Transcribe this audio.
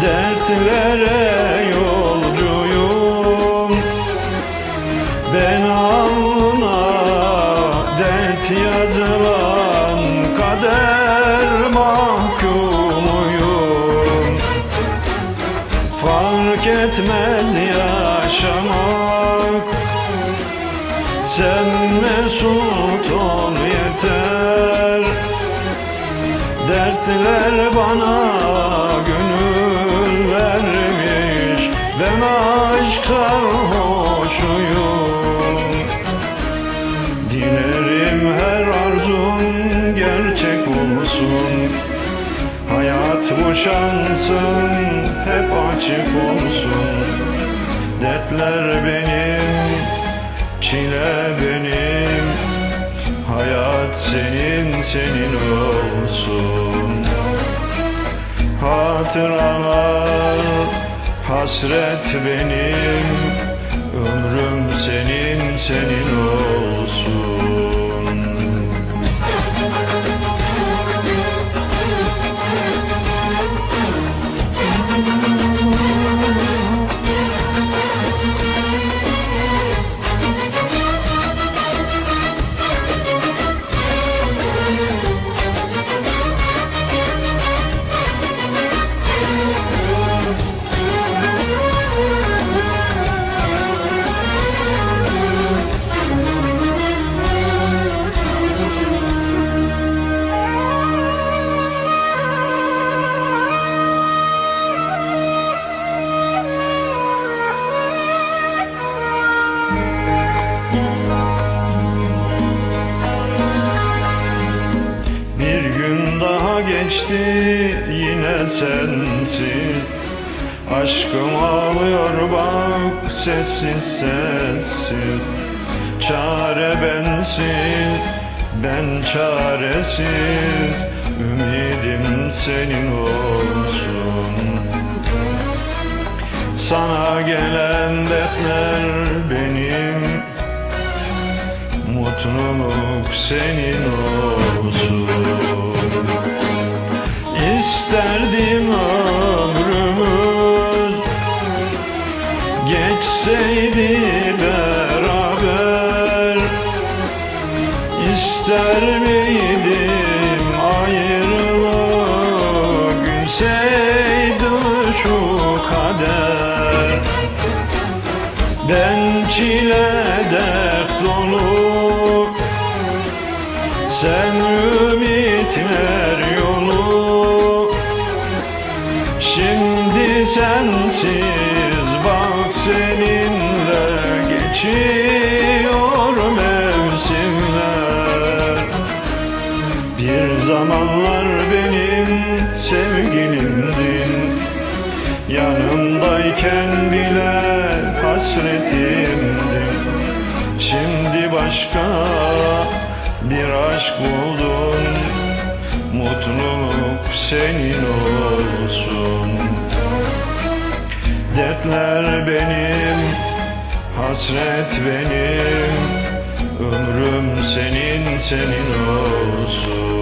Dertlere yolcuyum. Ben alnına dert yazılan kader mahkumuyum. Fark etmez yaşamak. Sen mesut ol yeter. Dertler bana gönül Hayat bu şansın hep açık olsun. Dertler benim, çile benim. Hayat senin, senin olsun. Hatıralar, hasret benim. Ömrüm senin, senin olsun geçti yine sensiz Aşkım ağlıyor bak sessiz sessiz Çare bensiz ben çaresiz Ümidim senin olsun. Sana gelen dertler benim. Mutluluk senin olsun Geçseydi beraber İster miydim ayrılık? Gülseydi şu kader. Ben çile dert dolu. Sen ümitler yolu. Şimdi sensiz bak seninle geçiyor mevsimler. Bir zamanlar benim sevgilimdin Yanımdayken bile hasretimdin Şimdi başka bir aşk buldum. Mutluluk senin olsun. Dertler benim, hasret benim Ömrüm senin, senin olsun